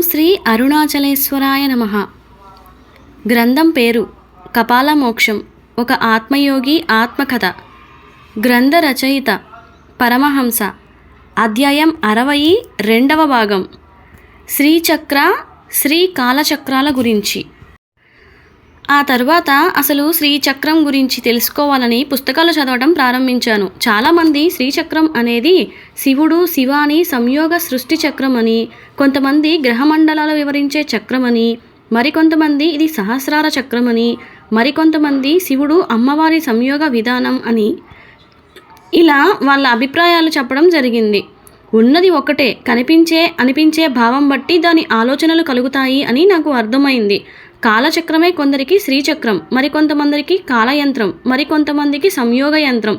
శ్రీ అరుణాచలేశ్వరాయ నమ. గ్రంథం పేరు కపాల మోక్షం ఒక ఆత్మయోగి ఆత్మకథ. గ్రంథ రచయిత పరమహంస. అధ్యాయం అరవై రెండవ భాగం. శ్రీచక్ర శ్రీ కాలచక్రాల గురించి. ఆ తర్వాత అసలు శ్రీచక్రం గురించి తెలుసుకోవాలని పుస్తకాలు చదవడం ప్రారంభించాను. చాలామంది శ్రీచక్రం అనేది శివుడు శివాని సంయోగ సృష్టి చక్రం అని కొంతమంది గ్రహమండలాలు వివరించే చక్రం అని మరికొంతమంది ఇది సహస్రార చక్రం అని మరికొంతమంది శివుడు అమ్మవారి సంయోగ విధానం అని. ఇలా వాళ్ళ అభిప్రాయాలు చెప్పడం జరిగింది. ఉన్నది ఒకటే కనిపించే అనిపించే భావం బట్టి దాని ఆలోచనలు కలుగుతాయి అని నాకు అర్థమైంది. కాలచక్రమే కొందరికి శ్రీచక్రం మరికొంతమందికి కాలయంత్రం మరికొంతమందికి సంయోగ యంత్రం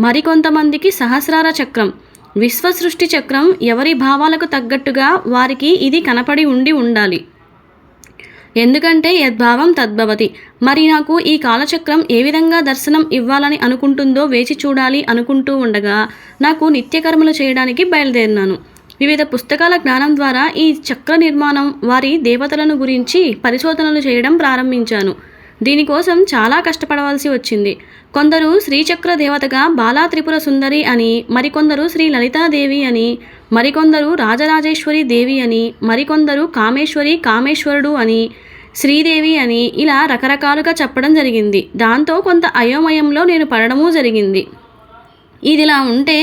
మరికొంతమందికి సహస్రార చక్రం. విశ్వసృష్టి చక్రం ఎవరి భావాలకు తగ్గట్టుగా వారికి ఇది కనపడి ఉండి ఉండాలి. ఎందుకంటే యద్భావం తద్భవతి. మరి నాకు ఈ కాలచక్రం ఏ విధంగా దర్శనం ఇవ్వాలని అనుకుంటుందో వేచి చూడాలి అనుకుంటూ ఉండగా నాకు నిత్యకర్మలు చేయడానికి బయలుదేరినాను. వివిధ పుస్తకాల జ్ఞానం ద్వారా ఈ చక్ర నిర్మాణం వారి దేవతలను గురించి పరిశోధనలు చేయడం ప్రారంభించాను. దీనికోసం చాలా కష్టపడవలసి వచ్చింది. కొందరు శ్రీచక్ర దేవతగా బాలా త్రిపుర సుందరి అని మరికొందరు శ్రీ లలితాదేవి అని మరికొందరు రాజరాజేశ్వరి దేవి అని మరికొందరు కామేశ్వరి కామేశ్వరుడు అని శ్రీదేవి అని ఇలా రకరకాలుగా చెప్పడం జరిగింది. దాంతో కొంత అయోమయంలో నేను పడడము జరిగింది. ఇదిలా ఉంటే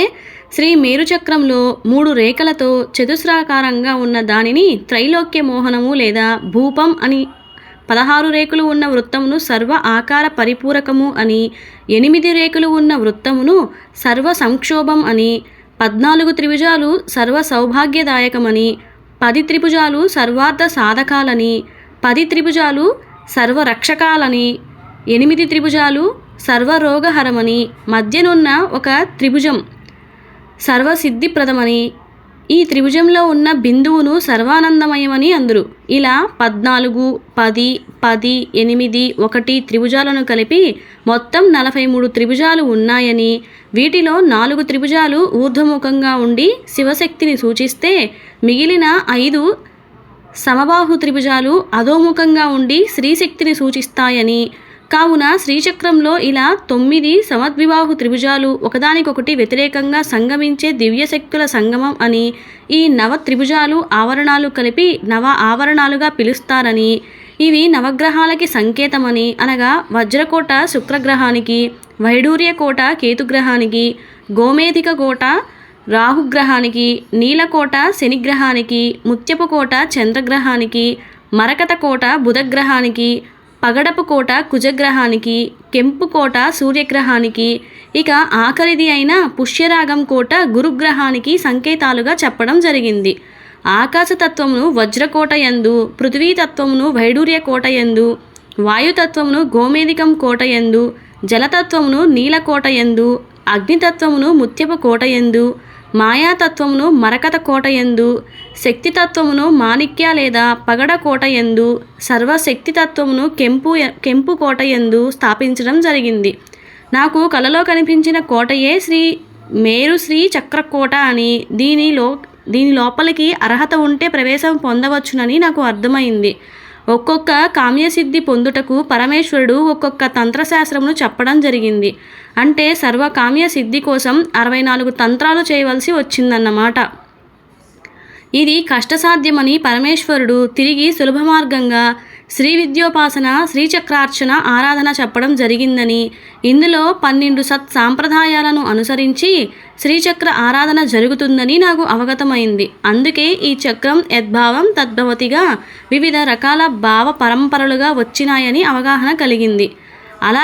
శ్రీ మేరుచక్రంలో మూడు రేఖలతో చతుస్రాకారంగా ఉన్న దానిని త్రైలోక్య మోహనము లేదా భూపం అని పదహారు రేకులు ఉన్న వృత్తమును సర్వ ఆకార పరిపూరకము అని ఎనిమిది రేకులు ఉన్న వృత్తమును సర్వ సంక్షోభం అని పద్నాలుగు త్రిభుజాలు సర్వ సౌభాగ్యదాయకమని పది త్రిభుజాలు సర్వార్థ సాధకాలని పది త్రిభుజాలు సర్వరక్షకాలని ఎనిమిది త్రిభుజాలు సర్వరోగహరమని మధ్యనున్న ఒక త్రిభుజం. సర్వసిద్ధిప్రదమని ఈ త్రిభుజంలో ఉన్న బిందువును సర్వానందమయమని అందురు. ఇలా పద్నాలుగు పది పది ఎనిమిది ఒకటి త్రిభుజాలను కలిపి మొత్తం నలభై మూడు త్రిభుజాలు ఉన్నాయని వీటిలో నాలుగు త్రిభుజాలు ఊర్ధ్వముఖంగా ఉండి శివశక్తిని సూచిస్తే మిగిలిన ఐదు సమబాహు త్రిభుజాలు అధోముఖంగా ఉండి స్త్రీశక్తిని సూచిస్తాయని కావున శ్రీచక్రంలో ఇలా తొమ్మిది సమద్వివాహు త్రిభుజాలు ఒకదానికొకటి వ్యతిరేకంగా సంగమించే దివ్యశక్తుల సంగమం అని ఈ నవ త్రిభుజాలు ఆవరణాలు కలిపి నవ ఆవరణాలుగా పిలుస్తారని. ఇవి నవగ్రహాలకి సంకేతమని అనగా వజ్రకోట శుక్రగ్రహానికి వైడూర్యకోట కేతుగ్రహానికి గోమేధిక కోట రాహుగ్రహానికి నీలకోట శనిగ్రహానికి ముత్యపు కోట చంద్రగ్రహానికి మరకత కోట బుధగ్రహానికి పగడపు కోట కుజగ్రహానికి కెంపు కోట సూర్యగ్రహానికి ఇక ఆఖరిది అయిన పుష్యరాగం కోట గురుగ్రహానికి సంకేతాలుగా చెప్పడం జరిగింది. ఆకాశతత్వమును వజ్రకోట యందు పృథ్వీతత్వమును వైడూర్య కోట యందు వాయుతత్వమును గోమేధికం కోట యందు జలతత్వమును నీలకోట యందు అగ్నితత్వమును ముత్యపు కోట ఎందు మాయాతత్వమును మరకత కోట ఎందు శక్తితత్వమును మాణిక్య లేదా పగడ కోట ఎందు సర్వశక్తితత్వమును కెంపు కెంపు కోటయందు స్థాపించడం జరిగింది. నాకు కలలో కనిపించిన కోటయే శ్రీ మేరు శ్రీ చక్రకోట అని దీనిలో దీని లోపలికి అర్హత ఉంటే ప్రవేశం పొందవచ్చునని నాకు అర్థమైంది. ఒక్కొక్క కామ్యసిద్ధి పొందుటకు పరమేశ్వరుడు ఒక్కొక్క తంత్రశాస్త్రమును చెప్పడం జరిగింది. అంటే సర్వకామ్య సిద్ధి కోసం అరవై నాలుగు తంత్రాలు చేయవలసి వచ్చిందన్నమాట. ఇది కష్టసాధ్యమని పరమేశ్వరుడు తిరిగి సులభ మార్గంగా శ్రీ విద్యోపాసన శ్రీచక్రార్చన ఆరాధన చెప్పడం జరిగిందని ఇందులో పన్నెండు సత్ సాంప్రదాయాలను అనుసరించి శ్రీచక్ర ఆరాధన జరుగుతుందని నాకు అవగతమైంది. అందుకే ఈ చక్రం యద్భావం తద్భవతిగా వివిధ రకాల భావ పరంపరలుగా వచ్చినాయని అవగాహన కలిగింది. అలా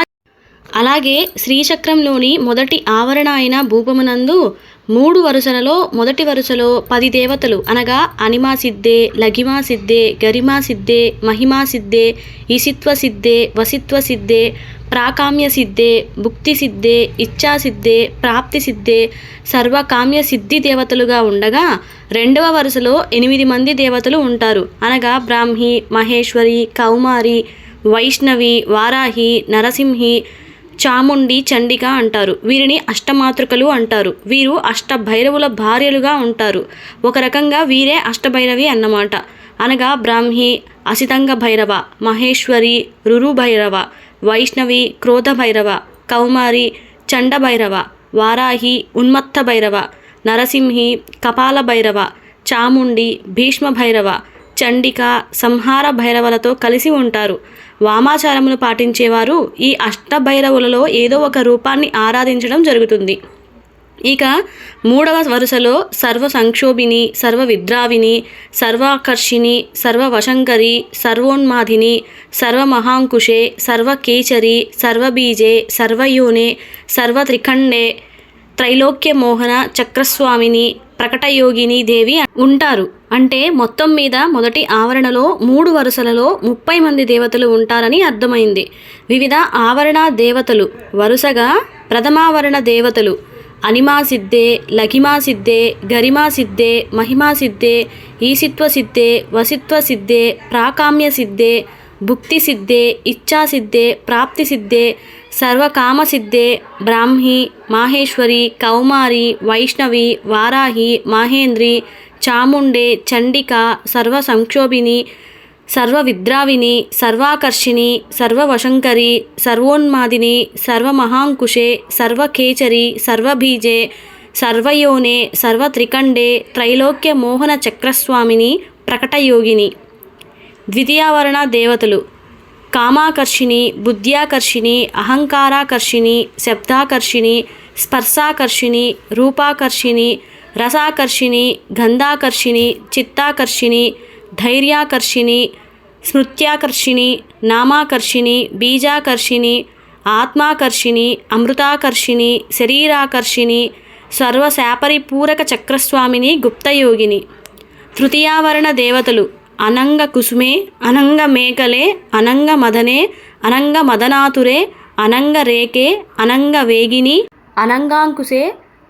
అలాగే శ్రీచక్రంలోని మొదటి ఆవరణ అయిన భూపమునందు మూడు వరుసలలో మొదటి వరుసలో పది దేవతలు. అనగా అనిమా సిద్ధే లఘిమా సిద్ధే గరిమా సిద్ధే మహిమా సిద్ధే ఈసిత్వ సిద్ధే వసిత్వ సిద్ధే ప్రాకామ్య సిద్ధే భుక్తి సిద్ధే ఇచ్ఛా సిద్ధే ప్రాప్తి సిద్ధే సర్వకామ్య సిద్ధి దేవతలుగా ఉండగా రెండవ వరుసలో ఎనిమిది మంది దేవతలు ఉంటారు. అనగా బ్రాహ్మి మహేశ్వరి కౌమారి వైష్ణవి వారాహి నరసింహి చాముండి చండిక అంటారు. వీరిని అష్టమాతృకలు అంటారు. వీరు అష్టభైరవుల భార్యలుగా ఉంటారు. ఒక రకంగా వీరే అష్టభైరవి అన్నమాట. అనగా బ్రాహ్మి అసితంగ భైరవ మహేశ్వరి రురు భైరవ వైష్ణవి క్రోధ భైరవ కౌమారి చండ భైరవ వారాహి ఉన్మత్త భైరవ నరసింహి కపాల భైరవ చాముండి భీష్మ భైరవ చండిక సంహార భైరవలతో కలిసి ఉంటారు. వామాచారమును పాటించేవారు ఈ అష్టభైరవులలో ఏదో ఒక రూపాన్ని ఆరాధించడం జరుగుతుంది. ఇక మూడవ వరుసలో సర్వ సంక్షోభిని సర్వ విద్రావిని సర్వాకర్షిణి సర్వవశంకరి సర్వోన్మాధిని సర్వమహాంకుశే సర్వకేచరి సర్వబీజే సర్వయోనే సర్వత్రిఖండే త్రైలోక్య మోహన చక్రస్వామిని ప్రకటయోగిని దేవి ఉంటారు. అంటే మొత్తం మీద మొదటి ఆవరణలో మూడు వరుసలలో ముప్పై మంది దేవతలు ఉంటారని అర్థమైంది. వివిధ ఆవరణ దేవతలు వరుసగా ప్రథమావరణ దేవతలు అనిమా సిద్ధే లఘిమా సిద్ధే గరిమా సిద్ధే మహిమా సిద్ధే ఈసిత్వ సిద్ధే వసిత్వ సిద్ధే ప్రాకామ్య సిద్ధే భుక్తి సిద్ధే ఇచ్ఛా సిద్ధే ప్రాప్తి సిద్ధే సర్వకామసిద్ధే బ్రాహ్మి మాహేశ్వరి కౌమారి వైష్ణవి వారాహి మహేంద్రి చాముండే చండిక సర్వ సంక్షోభిని సర్వ విద్రావిని సర్వాకర్షిణి సర్వవశంకరి సర్వోన్మాదిని సర్వమహాంకుశే సర్వకేచరి సర్వబీజే సర్వయోనే సర్వత్రికండే త్రైలోక్య మోహన చక్రస్వామిని ప్రకటయోగిని. ద్వితీయావరణ దేవతలు కామాకర్షిణి బుద్ధ్యాకర్షిణి అహంకారాకర్షిణి శబ్దాకర్షిణి స్పర్శాకర్షిణి రూపాకర్షిణి రసాకర్షిణి గంధాకర్షిణి చిత్తాకర్షిణి ధైర్యాకర్షిణి స్మృత్యాకర్షిణి నామాకర్షిణి బీజాకర్షిణి ఆత్మాకర్షిణి అమృతాకర్షిణి శరీరాకర్షిణి సర్వశాపరిపూరక చక్రస్వామిని గుప్తయోగిని. తృతీయావరణ దేవతలు అనంగ కుసుమే అనంగ మేకలే అనంగ మదనే అనంగ మదనాతురే అనంగ రేకే అనంగ వేగిని అనంగాంకుశే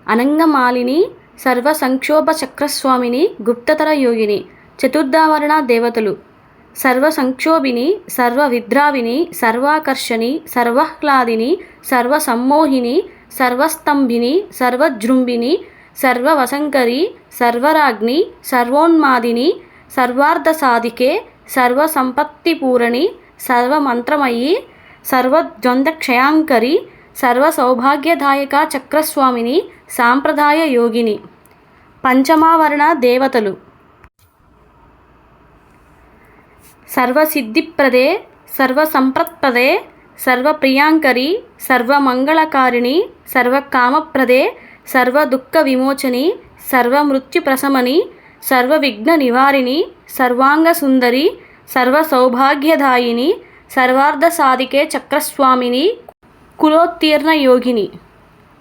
అనంగమాలిని సర్వ సంక్షోభ చక్రస్వామిని గుప్తతర యోగిని చతుర్థావరణ దేవతలు. సర్వ సంక్షోభిని సర్వ విద్రావిని సర్వాకర్షణి సర్వహ్లాదిని సర్వ సమ్మోహిని సర్వస్తంభిని సర్వజృంభిని సర్వవసంకరి సర్వరాగ్ని సర్వోన్మాదిని సర్వార్థ సాధికే సర్వసంపత్తిపూరణి సర్వమంత్రమయి సర్వద్వంద్వక్షయాంకరి సర్వసౌభాగ్యదాయక చక్రస్వామిని సాంప్రదాయ యోగిని. పంచమావరణ దేవతలు. సర్వసిద్ధిప్రదే సర్వసంపత్ప్రదే సర్వప్రియాంకరి సర్వమంగళకారిణి సర్వకామప్రదే సర్వదుఃఖ విమోచని సర్వమృత్యుప్రశమని సర్వవిఘ్న నివారిణి సర్వాంగ సుందరి సర్వ సౌభాగ్యదాయిని సర్వార్థ సాధికే చక్రస్వామిని కులోత్తీర్ణ యోగిని.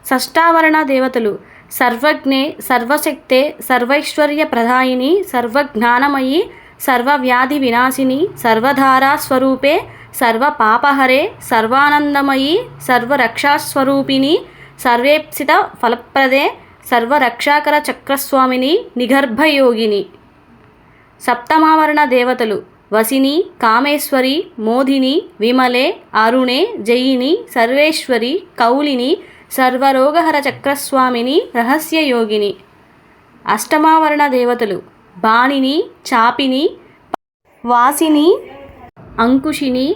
షష్టావరణ దేవతలు సర్వజ్ఞే సర్వశక్తే సర్వైశ్వర్య ప్రధాయిని సర్వజ్ఞానమయి సర్వవ్యాధి వినాశిని సర్వధారా స్వరూపే సర్వపాపహరే సర్వానందమయీ సర్వరక్షాస్వరూపిణి సర్వేప్సిత ఫలప్రదే సర్వరక్షాకర చక్రస్వామిని నిగర్భయోగిని. సప్తమావరణ దేవతలు వసిని కామేశ్వరి మోధిని విమలే అరుణే జయిని సర్వేశ్వరి కౌలిని సర్వరోగహర చక్రస్వామిని రహస్యయోగిని. అష్టమావరణ దేవతలు బాణిని చాపిని వాసిని అంకుశిని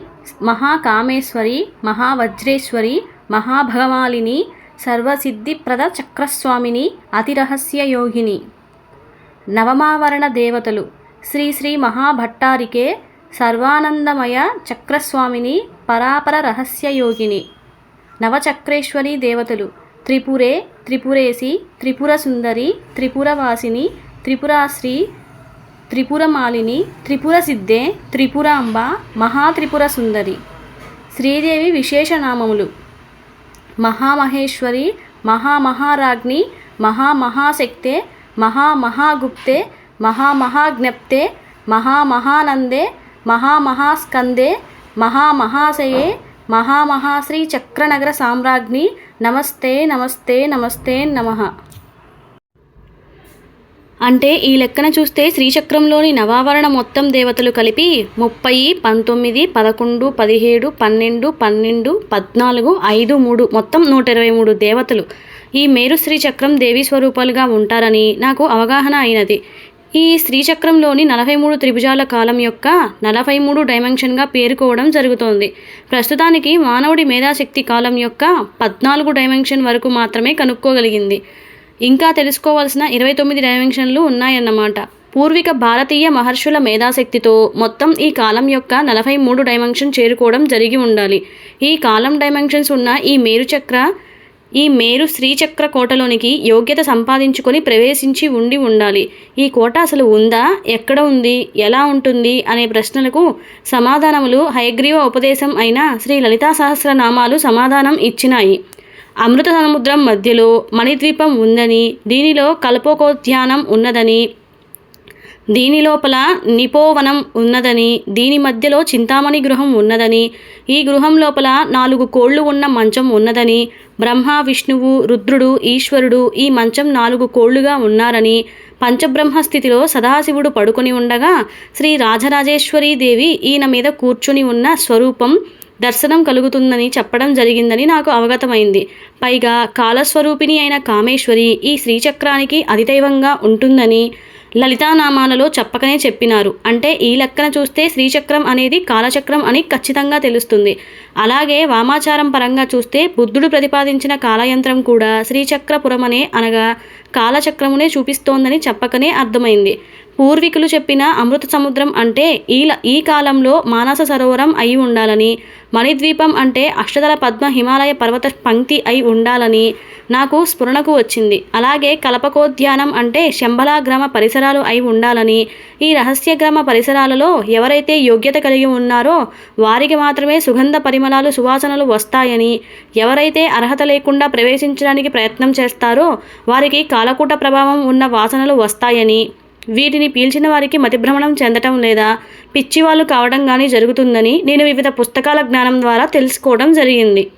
మహాకామేశ్వరి మహావజ్రేశ్వరి మహాభగమాలిని సర్వసిద్ధిప్రద చక్రస్వామిని అతిరహస్య యోగిని. నవమావరణ దేవతలు శ్రీ శ్రీ మహాభట్టారికే సర్వానందమయ చక్రస్వామిని పరాపర రహస్య యోగిని. నవచక్రేశ్వరి దేవతలు త్రిపురే త్రిపురేసి త్రిపుర సుందరి త్రిపురవాసిని త్రిపురాశ్రీ త్రిపురమాలిని త్రిపుర సిద్ధే త్రిపురాంబ మహాత్రిపుర సుందరి శ్రీదేవి విశేషనామములు మహామహేశ్వరి మహామహారాజ్ని మహామహాశక్తే మహామహాగుప్తే మహామహాజ్ఞప్తే మహామహానందే మహామహాస్కందే మహామహాశయే మహామహాశ్రీ చక్రనగర సామ్రాజ్ఞి. నమస్తే నమస్తే నమస్తే నమః. అంటే ఈ లెక్కన చూస్తే శ్రీచక్రంలోని నవావరణ మొత్తం దేవతలు కలిపి ముప్పై పంతొమ్మిది పదకొండు పదిహేడు పన్నెండు పన్నెండు పద్నాలుగు ఐదు మూడు మొత్తం నూట ఇరవై మూడు దేవతలు. ఈ మేరు శ్రీచక్రం దేవి స్వరూపాలుగా ఉంటారని నాకు అవగాహన అయినది. ఈ శ్రీచక్రంలోని నలభై మూడు త్రిభుజాల కాలం యొక్క నలభై మూడు డైమెన్షన్గా పేరుకోవడం జరుగుతోంది. ప్రస్తుతానికి మానవుడి మేధాశక్తి కాలం యొక్క పద్నాలుగు డైమెన్షన్ వరకు మాత్రమే కనుక్కోగలిగింది. ఇంకా తెలుసుకోవాల్సిన ఇరవై తొమ్మిది డైమెన్షన్లు ఉన్నాయన్నమాట. పూర్విక భారతీయ మహర్షుల మేధాశక్తితో మొత్తం ఈ కాలం యొక్క నలభై మూడు డైమెన్షన్ చేరుకోవడం జరిగి ఉండాలి. ఈ కాలం డైమెన్షన్స్ ఉన్న ఈ మేరుచక్ర ఈ మేరు శ్రీచక్ర కోటలోనికి యోగ్యత సంపాదించుకొని ప్రవేశించి ఉండి ఉండాలి. ఈ కోట అసలు ఉందా? ఎక్కడ ఉంది? ఎలా ఉంటుంది? అనే ప్రశ్నలకు సమాధానములు హయగ్రీవ ఉపదేశం అయిన శ్రీ లలితా సహస్రనామాలు సమాధానం ఇచ్చినాయి. అమృత సముద్రం మధ్యలో మణిద్వీపం ఉందని దీనిలో కల్పోకోద్యానం ఉన్నదని దీని లోపల నిపోవనం ఉన్నదని దీని మధ్యలో చింతామణి గృహం ఉన్నదని ఈ గృహం లోపల నాలుగు కోళ్ళు ఉన్న మంచం ఉన్నదని బ్రహ్మ విష్ణువు రుద్రుడు ఈశ్వరుడు ఈ మంచం నాలుగు కోళ్ళుగా ఉన్నారని పంచబ్రహ్మ స్థితిలో సదాశివుడు పడుకొని ఉండగా శ్రీ రాజరాజేశ్వరీ దేవి ఈయన మీద కూర్చుని ఉన్న స్వరూపం దర్శనం కలుగుతుందని చెప్పడం జరిగిందని నాకు అవగతమైంది. పైగా కాలస్వరూపిణి అయిన కామేశ్వరి ఈ శ్రీచక్రానికి అధిదైవంగా ఉంటుందని లలితానామాలలో చెప్పకనే చెప్పినారు. అంటే ఈ లెక్కన చూస్తే శ్రీచక్రం అనేది కాలచక్రం అని ఖచ్చితంగా తెలుస్తుంది. అలాగే వామాచారం పరంగా చూస్తే బుద్ధుడు ప్రతిపాదించిన కాలయంత్రం కూడా శ్రీచక్రపురమనే అనగా కాలచక్రమునే చూపిస్తోందని చెప్పకనే అర్థమైంది. పూర్వీకులు చెప్పిన అమృత సముద్రం అంటే ఈ ఈ కాలంలో మానస సరోవరం అయి ఉండాలని మణిద్వీపం అంటే అష్టదల పద్మ హిమాలయ పర్వత పంక్తి అయి ఉండాలని నాకు స్ఫురణకు వచ్చింది. అలాగే కలపకోద్యానం అంటే శంబలాగ్రామ పరిసరాలు అయి ఉండాలని ఈ రహస్యగ్రామ పరిసరాలలో ఎవరైతే యోగ్యత కలిగి ఉన్నారో వారికి మాత్రమే సుగంధ పరిమళాలు సువాసనలు వస్తాయని ఎవరైతే అర్హత లేకుండా ప్రవేశించడానికి ప్రయత్నం చేస్తారో వారికి కాలకూట ప్రభావం ఉన్న వాసనలు వస్తాయని వీటిని పీల్చిన వారికి మతిభ్రమణం చెందటం లేదా పిచ్చివాళ్ళు కావడం కానీ జరుగుతుందని నేను వివిధ పుస్తకాల జ్ఞానం ద్వారా తెలుసుకోవడం జరిగింది.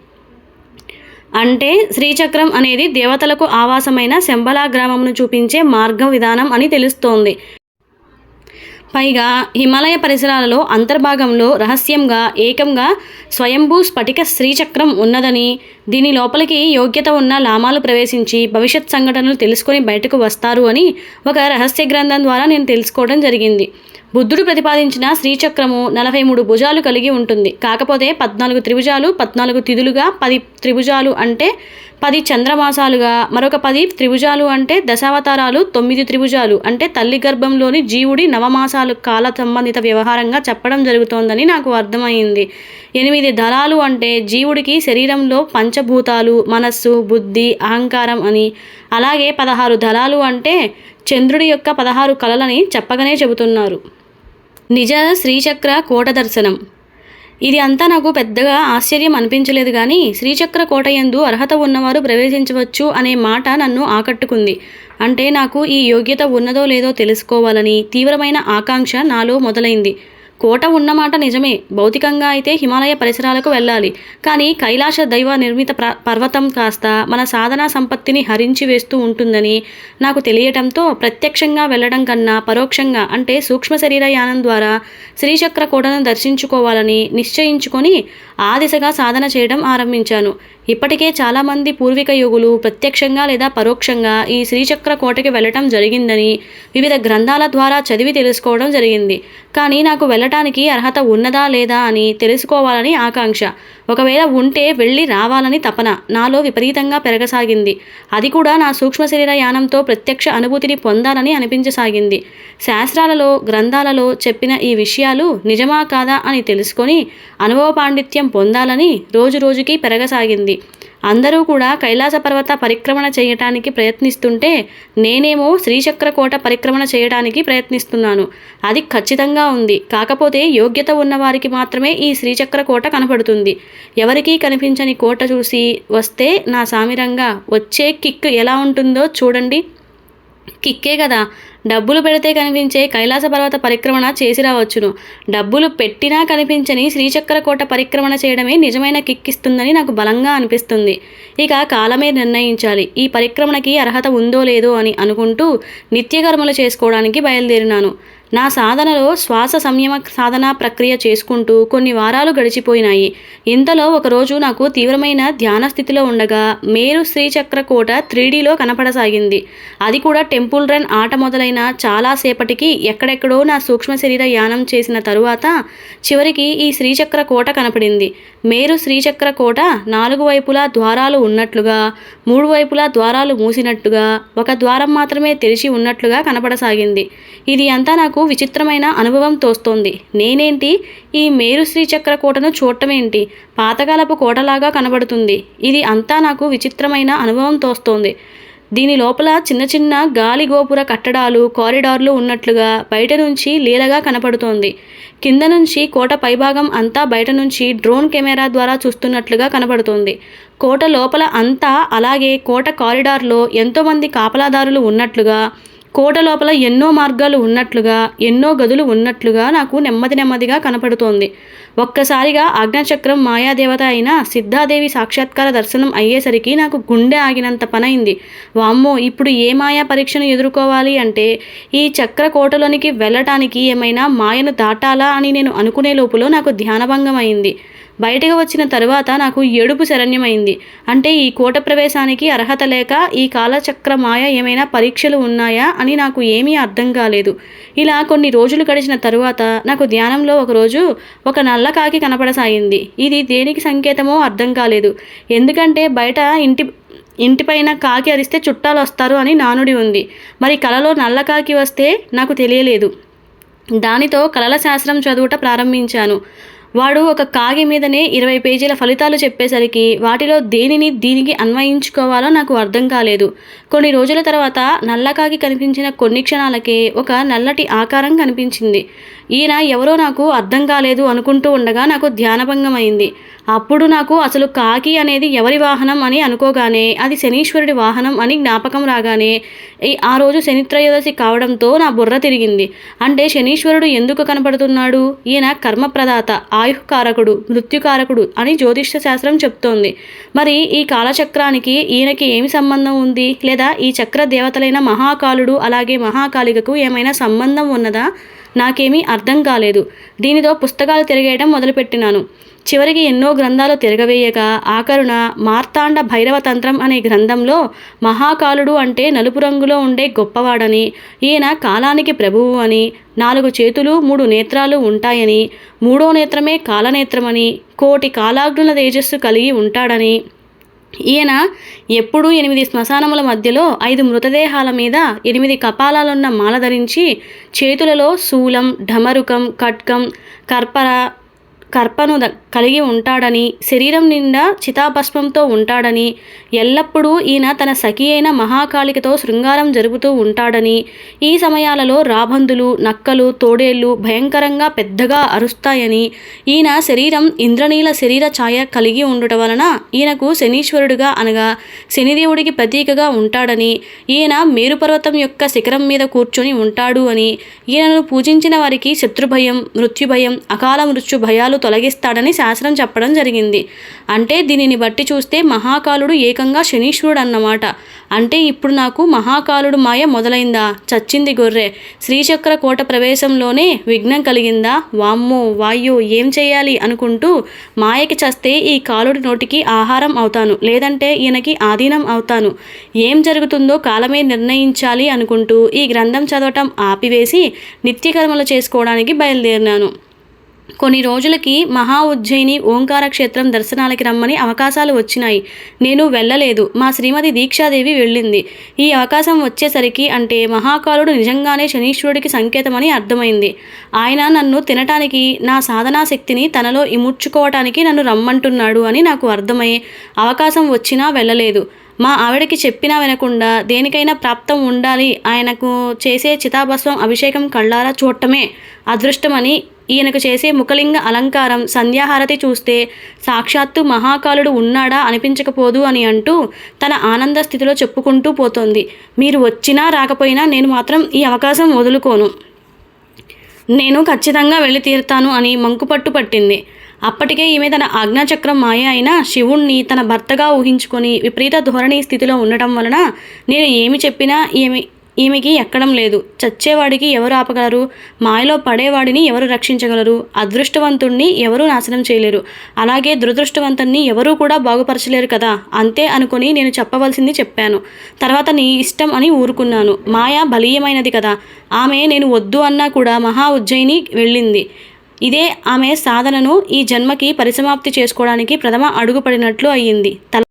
అంటే శ్రీచక్రం అనేది దేవతలకు ఆవాసమైన శంబలా గ్రామంను చూపించే మార్గ విధానం అని తెలుస్తోంది. పైగా హిమాలయ పరిసరాలలో అంతర్భాగంలో రహస్యంగా ఏకంగా స్వయంభూ స్ఫటిక శ్రీచక్రం ఉన్నదని దీని లోపలికి యోగ్యత ఉన్న లామాలు ప్రవేశించి భవిష్యత్ సంఘటనలు తెలుసుకొని బయటకు వస్తారు అని ఒక రహస్య గ్రంథం ద్వారా నేను తెలుసుకోవడం జరిగింది. బుద్ధుడు ప్రతిపాదించిన శ్రీచక్రము నలభై మూడు భుజాలు కలిగి ఉంటుంది. కాకపోతే పద్నాలుగు త్రిభుజాలు పద్నాలుగు తిథులుగా పది త్రిభుజాలు అంటే పది చంద్రమాసాలుగా మరొక పది త్రిభుజాలు అంటే దశావతారాలు తొమ్మిది త్రిభుజాలు అంటే తల్లి గర్భంలోని జీవుడి నవమాసాలు కాల సంబంధిత వ్యవహారంగా చెప్పడం జరుగుతోందని నాకు అర్థమైంది. ఎనిమిది దళాలు అంటే జీవుడికి శరీరంలో పంచభూతాలు మనస్సు బుద్ధి అహంకారం అని. అలాగే పదహారు దళాలు అంటే చంద్రుడి యొక్క పదహారు కళలని చెప్పగానే చెబుతున్నారు. నిజ శ్రీచక్ర కోట దర్శనం. ఇది అంతా నాకు పెద్దగా ఆశ్చర్యం అనిపించలేదు కానీ శ్రీచక్ర కోట యందు అర్హత ఉన్నవారు ప్రవేశించవచ్చు అనే మాట నన్ను ఆకట్టుకుంది. అంటే నాకు ఈ యోగ్యత ఉన్నదో లేదో తెలుసుకోవాలని తీవ్రమైన ఆకాంక్ష నాలో మొదలైంది. కోట ఉన్నమాట నిజమే. భౌతికంగా అయితే హిమాలయ పరిసరాలకు వెళ్ళాలి. కానీ కైలాస దైవ నిర్మిత ప్ర పర్వతం కాస్త మన సాధనా సంపత్తిని హరించి వేస్తూ ఉంటుందని నాకు తెలియటంతో ప్రత్యక్షంగా వెళ్ళడం కన్నా పరోక్షంగా అంటే సూక్ష్మ శరీర యానం ద్వారా శ్రీచక్ర కోటను దర్శించుకోవాలని నిశ్చయించుకొని ఆ దిశగా సాధన చేయడం ఆరంభించాను. ఇప్పటికే చాలామంది పూర్విక యోగులు ప్రత్యక్షంగా లేదా పరోక్షంగా ఈ శ్రీచక్ర కోటకి వెళ్ళటం జరిగిందని వివిధ గ్రంథాల ద్వారా చదివి తెలుసుకోవడం జరిగింది. కానీ నాకు వెళ్ళటానికి అర్హత ఉన్నదా లేదా అని తెలుసుకోవాలని ఆకాంక్ష. ఒకవేళ ఉంటే వెళ్ళి రావాలని తపన. నాలో విపరీతంగా పెరగసాగింది. అది కూడా నా సూక్ష్మ శరీర యానంతో ప్రత్యక్ష అనుభూతిని పొందాలని అనిపించసాగింది. శాస్త్రాలలో గ్రంథాలలో చెప్పిన ఈ విషయాలు నిజమా కాదా అని తెలుసుకొని అనుభవ పాండిత్యం పొందాలని రోజు రోజుకి పెరగసాగింది. అందరూ కూడా కైలాస పర్వత పరిక్రమణ చేయటానికి ప్రయత్నిస్తుంటే నేనేమో శ్రీచక్ర కోట పరిక్రమణ చేయడానికి ప్రయత్నిస్తున్నాను. అది ఖచ్చితంగా ఉంది. కాకపోతే యోగ్యత ఉన్నవారికి మాత్రమే ఈ శ్రీచక్ర కోట కనపడుతుంది. ఎవరికీ కనిపించని కోట చూసి వస్తే నా సామిరంగా వచ్చే కిక్ ఎలా ఉంటుందో చూడండి. కిక్కే కదా. డబ్బులు పెడితే కనిపించే కైలాస పర్వత పరిక్రమణ చేసి రావచ్చును. డబ్బులు పెట్టినా కనిపించని శ్రీచక్ర కోట పరిక్రమణ చేయడమే నిజమైన కిక్ ఇస్తుందని నాకు బలంగా అనిపిస్తుంది. ఇక కాలమే నిర్ణయించాలి. ఈ పరిక్రమణకి అర్హత ఉందో లేదో అని అనుకుంటూ నిత్యకర్మలు చేసుకోవడానికి బయలుదేరినాను. నా సాధనలో శ్వాస సంయమ సాధన ప్రక్రియ చేసుకుంటూ కొన్ని వారాలు గడిచిపోయినాయి. ఇంతలో ఒకరోజు నాకు తీవ్రమైన ధ్యాన స్థితిలో ఉండగా మేరు శ్రీచక్ర కోట త్రీడీలో కనపడసాగింది. అది కూడా టెంపుల్ రన్ ఆట మొదలైన చాలాసేపటికి ఎక్కడెక్కడో నా సూక్ష్మ శరీర యానం చేసిన తరువాత చివరికి ఈ శ్రీచక్ర కోట కనపడింది. మేరు శ్రీచక్ర కోట నాలుగు వైపులా ద్వారాలు ఉన్నట్లుగా మూడు వైపులా ద్వారాలు మూసినట్టుగా ఒక ద్వారం మాత్రమే తెరిచి ఉన్నట్లుగా కనపడసాగింది. ఇది అంతా నాకు విచిత్రమైన అనుభవం తోస్తోంది. నేనేంటి? ఈ మేరు శ్రీచక్ర కోటను చూడటమేంటి? పాతకాలపు కోటలాగా కనబడుతుంది. ఇది అంతా నాకు విచిత్రమైన అనుభవం తోస్తోంది. దీని లోపల చిన్న చిన్న గాలి గోపుర కట్టడాలు కారిడార్లు ఉన్నట్లుగా బయట నుంచి లీలగా కనపడుతోంది. కింద నుంచి కోట పైభాగం అంతా బయట నుంచి డ్రోన్ కెమెరా ద్వారా చూస్తున్నట్లుగా కనపడుతోంది కోట లోపల అంతా అలాగే కోట కారిడార్లో ఎంతోమంది కాపలాదారులు ఉన్నట్లుగా కోట లోపల ఎన్నో మార్గాలు ఉన్నట్లుగా ఎన్నో గదులు ఉన్నట్లుగా నాకు నెమ్మది నెమ్మదిగా కనపడుతోంది. ఒక్కసారిగా ఆజ్ఞాచక్రం మాయాదేవత అయిన సిద్ధాదేవి సాక్షాత్కార దర్శనం అయ్యేసరికి నాకు గుండె ఆగినంత పనైంది. వామ్మో ఇప్పుడు ఏ మాయా పరీక్షను ఎదుర్కోవాలి అంటే ఈ చక్ర కోటలోనికి వెళ్ళటానికి ఏమైనా మాయను దాటాలా అని నేను అనుకునే లోపులో నాకు ధ్యానభంగం అయింది. బయటకు వచ్చిన తరువాత నాకు ఏడుపు శరణ్యమైంది. అంటే ఈ కోట ప్రవేశానికి అర్హత లేక ఈ కాలచక్ర మాయ ఏమైనా పరీక్షలు ఉన్నాయా అని నాకు ఏమీ అర్థం కాలేదు. ఇలా కొన్ని రోజులు గడిచిన తరువాత నాకు ధ్యానంలో ఒకరోజు ఒక నల్ల కాకి కనపడసాగింది. ఇది దేనికి సంకేతమో అర్థం కాలేదు. ఎందుకంటే బయట ఇంటి ఇంటిపైన కాకి అరిస్తే చుట్టాలు వస్తారు అని నానుడి ఉంది. మరి కలలో నల్ల కాకి వస్తే నాకు తెలియలేదు. దానితో కళల శాస్త్రం చదువుట ప్రారంభించాను. వాడు ఒక కాగి మీదనే ఇరవై పేజీల ఫలితాలు చెప్పేసరికి వాటిలో దేనిని దీనికి అన్వయించుకోవాలో నాకు అర్థం కాలేదు. కొన్ని రోజుల తర్వాత నల్లకాకి కనిపించిన కొన్ని క్షణాలకే ఒక నల్లటి ఆకారం కనిపించింది. ఈయన ఎవరో నాకు అర్థం కాలేదు అనుకుంటూ ఉండగా నాకు ధ్యానభంగం అయింది అప్పుడు నాకు అసలు కాకి అనేది ఎవరి వాహనం అని అనుకోగానే అది శనీశ్వరుడి వాహనం అని జ్ఞాపకం రాగానే ఆ రోజు శనిత్రయోదశి కావడంతో నా బుర్ర తిరిగింది. అంటే శనీశ్వరుడు ఎందుకు కనపడుతున్నాడు? ఈయన కర్మప్రదాత ఆయుకారకుడు మృత్యుకారకుడు అని జ్యోతిష్య శాస్త్రం చెప్తోంది. మరి ఈ కాలచక్రానికి ఈయనకి ఏమి సంబంధం ఉంది? లేదా ఈ చక్ర దేవతలైన మహాకాలుడు అలాగే మహాకాళికకు ఏమైనా సంబంధం ఉన్నదా? నాకేమీ అర్థం కాలేదు. దీనితో పుస్తకాలు తిరగేయడం మొదలుపెట్టినాను. చివరికి ఎన్నో గ్రంథాలు తిరగవేయగా ఆఖరున మార్తాండ భైరవ తంత్రం అనే గ్రంథంలో మహాకాలుడు అంటే నలుపు రంగులో ఉండే గొప్పవాడని ఈయన కాలానికి ప్రభువు అని నాలుగు చేతులు మూడు నేత్రాలు ఉంటాయని మూడో నేత్రమే కాలనేత్రమని కోటి కాలాగ్నుల తేజస్సు కలిగి ఉంటాడని ఈయన ఎప్పుడూ ఎనిమిది శ్మశానముల మధ్యలో ఐదు మృతదేహాల మీద ఎనిమిది కపాలాలున్న మాల ధరించి చేతులలో శూలం ఢమరుకం ఖడ్గం కర్పర కర్పను కలిగి ఉంటాడని శరీరం నిండా చితాభస్మంతో ఉంటాడని ఎల్లప్పుడూ ఈయన తన సఖి అయిన మహాకాళికతో శృంగారం జరుపుతూ ఉంటాడని ఈ సమయాలలో రాబందులు నక్కలు తోడేళ్ళు భయంకరంగా పెద్దగా అరుస్తాయని ఈయన శరీరం ఇంద్రనీల శరీర ఛాయ కలిగి ఉండటం వలన ఈయనకు శనీశ్వరుడుగా అనగా శనిదేవుడికి ప్రతీకగా ఉంటాడని ఈయన మేరుపర్వతం యొక్క శిఖరం మీద కూర్చొని ఉంటాడు అని ఈయనను పూజించిన వారికి శత్రుభయం మృత్యుభయం అకాల మృత్యు భయాలు తొలగిస్తాడని శాస్త్రం చెప్పడం జరిగింది. అంటే దీనిని బట్టి చూస్తే మహాకాలుడు ఏకంగా శనీశ్వరుడు అన్నమాట అంటే ఇప్పుడు నాకు మహాకాలుడు మాయ మొదలైందా? చచ్చింది గొర్రె. శ్రీచక్ర కోట ప్రవేశంలోనే విఘ్నం కలిగిందా? వామ్మో వాయ్యో ఏం చేయాలి అనుకుంటూ మాయకి చస్తే ఈ కాలుడి నోటికి ఆహారం అవుతాను. లేదంటే ఈయనకి ఆధీనం అవుతాను. ఏం జరుగుతుందో కాలమే నిర్ణయించాలి అనుకుంటూ ఈ గ్రంథం చదవటం ఆపివేసి నిత్యకర్మలు చేసుకోవడానికి బయలుదేరినాను. కొన్ని రోజులకి మహా ఉజ్జయిని ఓంకార క్షేత్రం దర్శనాలకి రమ్మని అవకాశాలు వచ్చినాయి. నేను వెళ్ళలేదు. మా శ్రీమతి దీక్షాదేవి వెళ్ళింది. ఈ అవకాశం వచ్చేసరికి అంటే మహాకాలుడు నిజంగానే శనీశ్వరుడికి సంకేతమని అర్థమైంది. ఆయన నన్ను తినటానికి నా సాధనా శక్తిని తనలో ఇముడ్చుకోవటానికి నన్ను రమ్మంటున్నాడు అని నాకు అర్థమయ్యే అవకాశం వచ్చినా వెళ్ళలేదు. మా ఆవిడకి చెప్పినా వినకుండా దేనికైనా ప్రాప్తం ఉండాలి ఆయనకు చేసే చితాభస్వం అభిషేకం కళ్ళారా చూడటమే అదృష్టమని ఈయనకు చేసే ముఖలింగ అలంకారం సంధ్యాహారతి చూస్తే సాక్షాత్తు మహాకాలుడు ఉన్నాడా అనిపించకపోదు అని అంటూ తన ఆనంద స్థితిలో చెప్పుకుంటూ పోతోంది. మీరు వచ్చినా రాకపోయినా నేను మాత్రం ఈ అవకాశం వదులుకోను. నేను ఖచ్చితంగా వెళ్ళి తీరుతాను అని మంకుపట్టు పట్టింది. అప్పటికే ఈమె తన ఆజ్ఞాచక్రం మాయ అయిన శివుణ్ణి తన భర్తగా ఊహించుకొని విపరీత ధోరణి స్థితిలో ఉండటం వలన నేను ఏమి చెప్పినా ఏమి ఈమెకి ఎక్కడం లేదు. చచ్చేవాడికి ఎవరు ఆపగలరు? మాయలో పడేవాడిని ఎవరు రక్షించగలరు? అదృష్టవంతుణ్ణి ఎవరూ నాశనం చేయలేరు. అలాగే దురదృష్టవంతుణ్ణి ఎవరూ కూడా బాగుపరచలేరు కదా? అంతే అనుకుని నేను చెప్పవలసింది చెప్పాను. తర్వాత నీ ఇష్టం అని ఊరుకున్నాను. మాయ బలీయమైనది కదా? ఆమె నేను వద్దు అన్నా కూడా మహా ఉజ్జయిని వెళ్ళింది. ఇదే ఆమె సాధనను ఈ జన్మకి పరిసమాప్తి చేసుకోవడానికి ప్రథమ అడుగు పడినట్లు అయ్యింది. తల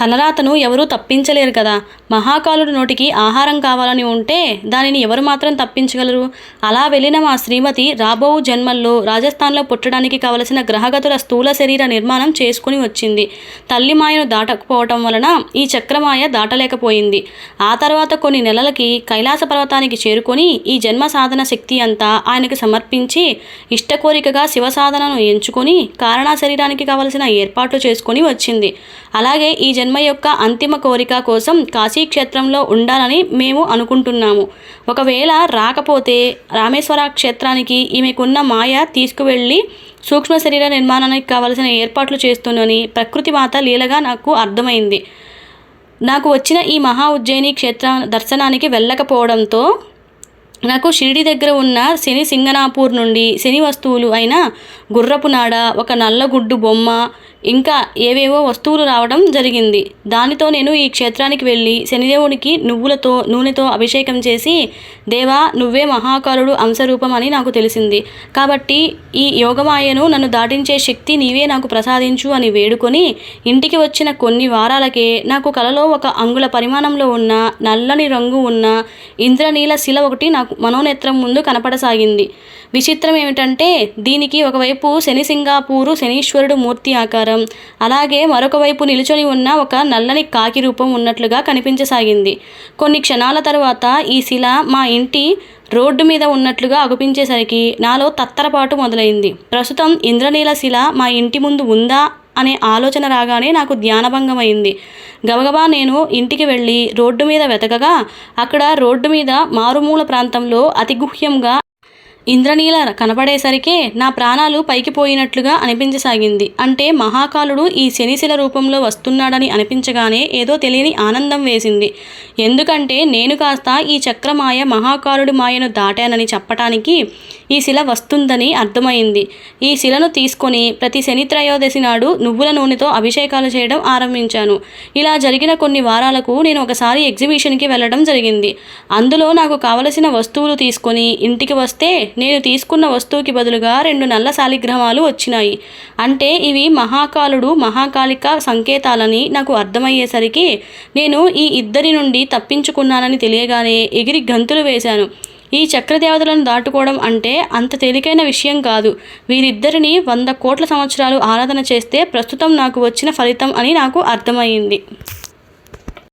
తలరాతను ఎవరూ తప్పించలేరు కదా. మహాకాలుడు నోటికి ఆహారం కావాలని ఉంటే దానిని ఎవరు మాత్రం తప్పించగలరు? అలా వెళ్ళిన మా శ్రీమతి రాబో జన్మల్లో రాజస్థాన్లో పుట్టడానికి కావలసిన గ్రహగతుల స్థూల శరీర నిర్మాణం చేసుకుని వచ్చింది. తల్లి మాయను దాటకపోవటం వలన ఈ చక్రమాయ దాటలేకపోయింది. ఆ తర్వాత కొన్ని నెలలకి కైలాస పర్వతానికి చేరుకొని ఈ జన్మ సాధన శక్తి అంతా ఆయనకు సమర్పించి ఇష్టకోరికగా శివ సాధనను ఎంచుకొని కారణా శరీరానికి కావలసిన ఏర్పాట్లు చేసుకొని వచ్చింది. అలాగే ఈ జన్మ యొక్క అంతిమ కోరిక కోసం కాశీ క్షేత్రంలో ఉండాలని మేము అనుకుంటున్నాము. ఒకవేళ రాకపోతే రామేశ్వర క్షేత్రానికి ఈమెకున్న మాయ తీసుకువెళ్ళి సూక్ష్మ శరీర నిర్మాణానికి కావలసిన ఏర్పాట్లు చేస్తున్నని ప్రకృతి మాత లీలగా నాకు అర్థమైంది. నాకు వచ్చిన ఈ మహా ఉజ్జయిని క్షేత్ర దర్శనానికి వెళ్ళకపోవడంతో నాకు షిరిడి దగ్గర ఉన్న శని సింగనాపూర్ నుండి శని వస్తువులు అయిన గుర్రపు నాడ ఒక నల్లగుడ్డు బొమ్మ ఇంకా ఏవేవో వస్తువులు రావడం జరిగింది. దానితో నేను ఈ క్షేత్రానికి వెళ్ళి శనిదేవునికి నువ్వులతో నూనెతో అభిషేకం చేసి దేవా నువ్వే మహాకారుడు అంశరూపం అని నాకు తెలిసింది. కాబట్టి ఈ యోగమాయను నన్ను దాటించే శక్తి నీవే నాకు ప్రసాదించు అని వేడుకొని ఇంటికి వచ్చిన కొన్ని వారాలకే నాకు కలలో ఒక అంగుళ పరిమాణంలో ఉన్న నల్లని రంగు ఉన్న ఇంద్రనీల శిల ఒకటి నాకు మనోనేత్రం ముందు కనపడసాగింది. విచిత్రం ఏమిటంటే దీనికి ఒకవైపు శని సింగాపూరు శనీశ్వరుడు మూర్తి ఆకారం అలాగే మరొక వైపు నిలుచొని ఉన్న ఒక నల్లని కాకి రూపం ఉన్నట్లుగా కనిపించసాగింది. కొన్ని క్షణాల తర్వాత ఈ శిల మా ఇంటి రోడ్డు మీద ఉన్నట్లుగా అగుపించేసరికి నాలో తత్తరపాటు మొదలైంది. ప్రస్తుతం ఇంద్రనీల శిల మా ఇంటి ముందు ఉందా అనే ఆలోచన రాగానే నాకు ధ్యానభంగమైంది. గబగబా నేను ఇంటికి వెళ్ళి రోడ్డు మీద వెతకగా అక్కడ రోడ్డు మీద మారుమూల ప్రాంతంలో అతిగుహ్యంగా ఇంద్రనీల కనపడేసరికే నా ప్రాణాలు పైకి పోయినట్లుగా అనిపించసాగింది. అంటే మహాకాలుడు ఈ శనిశిల రూపంలో వస్తున్నాడని అనిపించగానే ఏదో తెలియని ఆనందం వేసింది. ఎందుకంటే నేను కాస్త ఈ చక్రమాయ మహాకాలుడి మాయను దాటానని చెప్పటానికి ఈ శిల వస్తుందని అర్థమైంది. ఈ శిలను తీసుకొని ప్రతి శని త్రయోదశి నాడు నువ్వుల నూనెతో అభిషేకాలు చేయడం ఆరంభించాను. ఇలా జరిగిన కొన్ని వారాలకు నేను ఒకసారి ఎగ్జిబిషన్కి వెళ్ళడం జరిగింది. అందులో నాకు కావలసిన వస్తువులు తీసుకొని ఇంటికి వస్తే నేను తీసుకున్న వస్తువుకి బదులుగా రెండు నల్ల శాలిగ్రహాలు వచ్చినాయి. అంటే ఇవి మహాకాలుడు మహాకాళిక సంకేతాలని నాకు అర్థమయ్యేసరికి నేను ఈ ఇద్దరి నుండి తప్పించుకున్నానని తెలియగానే ఎగిరి గంతులు వేశాను. ఈ చక్రదేవతలను దాటుకోవడం అంటే అంత తేలికైన విషయం కాదు. వీరిద్దరిని వంద కోట్ల సంవత్సరాలు ఆరాధన చేస్తే ప్రస్తుతం నాకు వచ్చిన ఫలితం అని నాకు అర్థమైంది.